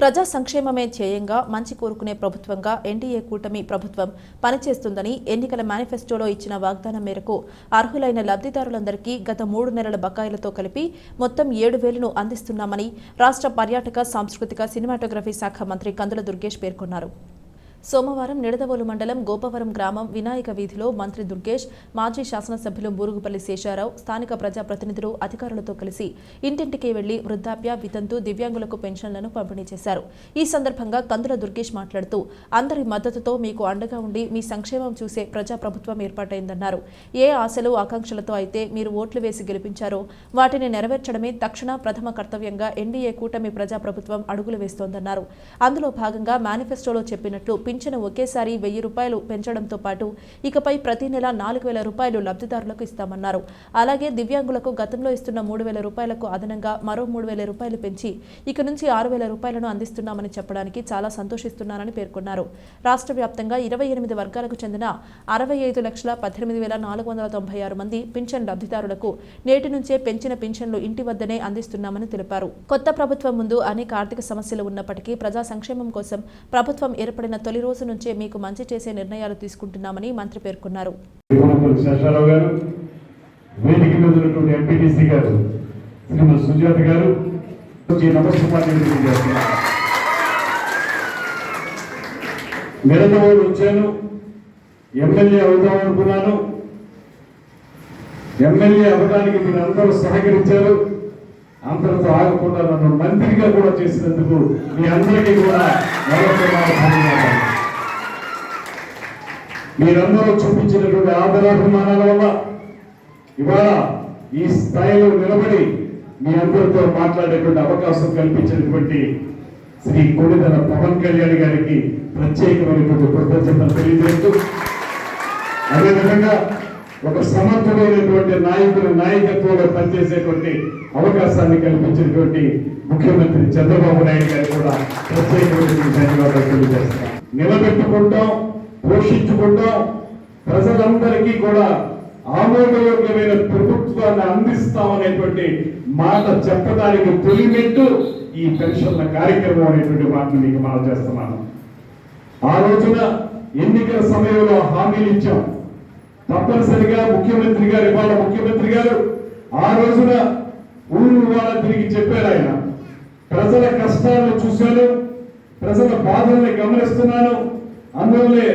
ప్రజా సంక్షేమమే ధ్యేయంగా మంచి కోరుకునే ప్రభుత్వంగా ఎన్డీఏ కూటమి ప్రభుత్వం పనిచేస్తుందని ఎన్నికల మేనిఫెస్టోలో ఇచ్చిన వాగ్దానం మేరకు అర్హులైన లబ్ధిదారులందరికీ గత మూడు నెలల బకాయిలతో కలిపి మొత్తం ఏడు వేలను అందిస్తున్నామని రాష్ట్ర పర్యాటక సాంస్కృతిక సినిమాటోగ్రఫీ శాఖ మంత్రి కందుల దుర్గేష్ పేర్కొన్నారు. సోమవారం నిడదవోలు మండలం గోపవరం గ్రామం వినాయక వీధిలో మంత్రి దుర్గేష్ మాజీ శాసనసభ్యులు బూరుగుపల్లి శేషారావు స్థానిక ప్రజాప్రతినిధులు అధికారులతో కలిసి ఇంటింటికి వెళ్ళి వృద్ధాప్య వితంతు దివ్యాంగులకు పెన్షన్లను పంపిణీ చేశారు. ఈ సందర్భంగా కందుల దుర్గేష్ మాట్లాడుతూ అందరి మద్దతుతో మీకు అండగా ఉండి మీ సంక్షేమం చూసే ప్రజాప్రభుత్వం ఏర్పాటైందన్నారు. ఏ ఆశలు ఆకాంక్షలతో అయితే మీరు ఓట్లు వేసి గెలిపించారో వాటిని నెరవేర్చడమే తక్షణ ప్రథమ కర్తవ్యంగా ఎన్డీఏ కూటమి ప్రజాప్రభుత్వం అడుగులు వేస్తోందన్నారు. అందులో భాగంగా మేనిఫెస్టోలో చెప్పినట్లు పింఛను ఒకేసారి వెయ్యి రూపాయలు పెంచడంతో పాటు ఇకపై ప్రతి నెల నాలుగు వేల రూపాయలు లబ్ధిదారులకు ఇస్తామన్నారు. అలాగే దివ్యాంగులకు గతంలో ఇస్తున్న మూడు వేల రూపాయలకు అదనంగా మరో మూడు వేల రూపాయలు పెంచి ఇక నుంచి ఆరు వేల రూపాయలను అందిస్తున్నామని చెప్పడానికి చాలా సంతోషిస్తున్నానని పేర్కొన్నారు. రాష్ట్ర వ్యాప్తంగా ఇరవై ఎనిమిది వర్గాలకు చెందిన అరవై ఐదు లక్షల పద్దెనిమిది వేల నాలుగు వందల తొంభై ఆరు మంది పింఛన్ లబ్ధిదారులకు నేటి నుంచే పెంచిన పింఛన్లు ఇంటి వద్దనే అందిస్తున్నామని తెలిపారు. కొత్త ప్రభుత్వం ముందు అనేక ఆర్థిక సమస్యలు ఉన్నప్పటికీ ప్రజా సంక్షేమం కోసం ప్రభుత్వం ఏర్పడిన తొలి రోజు నుంచే మీకు మంచి చేసే నిర్ణయాలు తీసుకుంటున్నామని మంత్రి పేర్కొన్నారు. వేదిక మీద ఉన్నటువంటి ఎంపీటీసీ గారు శ్రీమతి సుజాత గారు నిరంతరం వచ్చాను ఎమ్మెల్యే అవుదాం అనుకున్నాను. ఎమ్మెల్యే అవ్వడానికి మీరు అందరూ సహకరించారు. అంతటితో ఆగకుండా నన్ను మంత్రిగా కూడా చేసినందుకు మీ అందరికీ కూడా మీరందరూ చూపించినటువంటి ఆదరాభిమానాల వల్ల ఇవాళ ఈ స్థాయిలో నిలబడి మీ అందరితో మాట్లాడేటువంటి అవకాశం కల్పించినటువంటి శ్రీ కొడిదల పవన్ కళ్యాణ్ గారికి ప్రత్యేకమైనటువంటి కృతజ్ఞతలు తెలియజేస్తూ అదేవిధంగా ఒక సమర్థుడైనటువంటి నాయకుల నాయకత్వంలో పనిచేసేటువంటి అవకాశాన్ని కల్పించినటువంటి ముఖ్యమంత్రి చంద్రబాబు నాయుడు గారు కూడా ప్రత్యేకమైనటువంటి ధన్యవాదాలు తెలియజేస్తున్నాం. నిలబెట్టుకుంటాం పోషించుకుంటాం ప్రజలందరికీ కూడా ఆమోదయోగ్యమైన ప్రభుత్వాన్ని అందిస్తామనేటువంటి మాట చెప్పడానికి తొలిమెట్టు ఈ పెన్షన్ల కార్యక్రమం అనేటువంటి మాటను మీకు మనం చేస్తున్నాను ఆ రోజున ఎన్నికల సమయంలో హామీలు ఇచ్చాం. తప్పనిసరిగా ముఖ్యమంత్రి గారు ఇవాళ ముఖ్యమంత్రి గారు ఆ రోజున ఊరు ఇవాళ తిరిగి చెప్పారు ఆయన. ప్రజల కష్టాలను చూశాను ప్రజల బాధల్ని గమనిస్తున్నాను. అందువల్లే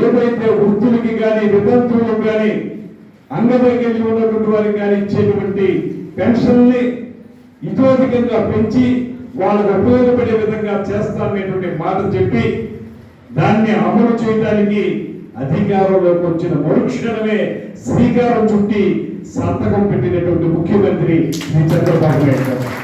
ఏదైతే వృద్ధులకి కానీ వితంతువులకు కానీ అంగవైకల్యం ఉన్నటువంటి వారికి కానీ ఇచ్చేటువంటి పెన్షన్ని ఇతోధికంగా పెంచి వాళ్ళకు ఉపయోగపడే విధంగా చేస్తామనేటువంటి మాట చెప్పి దాన్ని అమలు చేయడానికి అధికారంలోకి వచ్చిన మరుక్షణమే శ్రీకారం చుట్టి సంతకం పెట్టినటువంటి ముఖ్యమంత్రి శ్రీ చంద్రబాబు నాయుడు గారు.